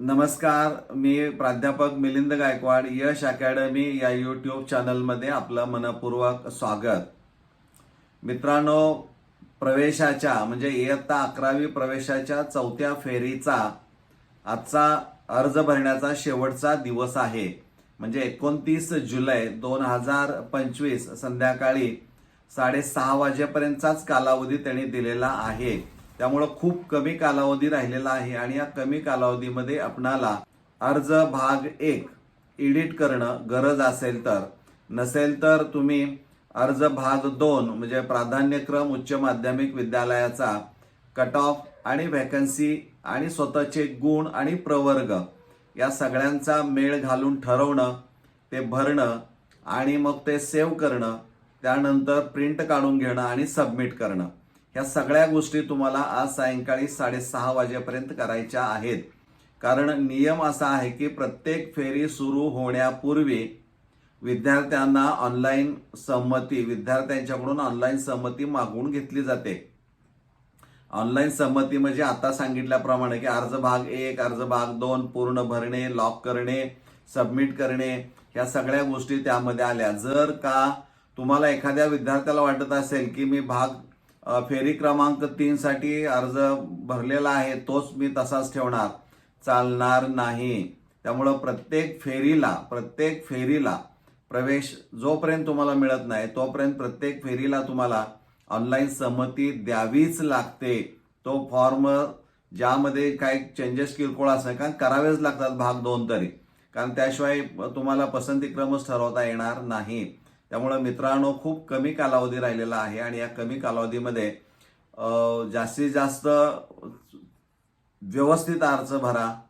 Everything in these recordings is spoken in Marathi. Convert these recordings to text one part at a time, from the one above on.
नमस्कार मी प्राध्यापक मिलिंद गायकवाड यश अकॅडमी या यूट्यूब चॅनलमध्ये आपलं मनपूर्वक स्वागत. मित्रांनो प्रवेशाच्या म्हणजे इयत्ता अकरावी प्रवेशाच्या चौथ्या फेरीचा आजचा अर्ज भरण्याचा शेवटचा दिवस आहे. म्हणजे एकोणतीस जुलै दोन हजार पंचवीस संध्याकाळी साडेसहा वाजेपर्यंतचाच कालावधी त्यांनी दिलेला आहे. त्यामुळं खूप कमी कालावधी राहिलेला आहे आणि या कमी कालावधीमध्ये आपणाला अर्ज भाग एक एडिट करणं गरज असेल तर. नसेल तर तुम्ही अर्ज भाग दोन म्हणजे प्राधान्यक्रम उच्च माध्यमिक विद्यालयाचा कट ऑफ आणि व्हॅकन्सी आणि स्वतःचे गुण आणि प्रवर्ग या सगळ्यांचा मेळ घालून ठरवणं ते भरणं आणि मग ते सेव्ह करणं त्यानंतर प्रिंट काढून घेणं आणि सबमिट करणं. ह्या सगळ्या गोष्टी तुम्हाला आज सायंकाळी साडेसहा वाजेपर्यंत करायच्या आहेत. कारण नियम असा आहे की प्रत्येक फेरी सुरू होण्यापूर्वी विद्यार्थ्यांना ऑनलाईन संमती विद्यार्थ्यांच्याकडून ऑनलाईन संमती मागवून घेतली जाते. ऑनलाईन संमती म्हणजे आता सांगितल्याप्रमाणे की अर्ज भाग एक अर्ज भाग दोन पूर्ण भरणे लॉक करणे सबमिट करणे ह्या सगळ्या गोष्टी त्यामध्ये आल्या. जर का तुम्हाला एखाद्या विद्यार्थ्याला वाटत असेल की मी भाग फेरी क्रमांक तीन साठी अर्ज भरलेला आहे तोच मी तसाच ठेवणार. चालणार नाही. त्यामुळं प्रत्येक फेरीला प्रत्येक फेरीला प्रवेश जोपर्यंत तुम्हाला मिळत नाही तोपर्यंत प्रत्येक फेरीला तुम्हाला ऑनलाईन संमती द्यावीच लागते. तो फॉर्म ज्यामध्ये काही चेंजेस किरकोळ असणार कारण करावेच लागतात भाग दोन तरी. कारण त्याशिवाय तुम्हाला पसंतीक्रमच ठरवता येणार नाही. त्यामुळं मित्रांनो खूप कमी कालावधी राहिलेला आहे आणि या कमी कालावधीमध्ये जास्तीत जास्त व्यवस्थित अर्ज भरा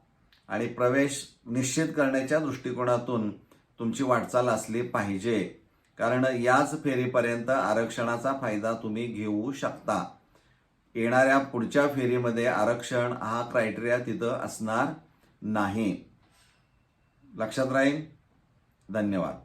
आणि प्रवेश निश्चित करण्याच्या दृष्टिकोनातून तुमची वाटचाल असली पाहिजे. कारण याच फेरीपर्यंत आरक्षणाचा फायदा तुम्ही घेऊ शकता. येणाऱ्या पुढच्या फेरीमध्ये आरक्षण हा क्रायटेरिया तिथं असणार नाही. लक्षात राहील? धन्यवाद.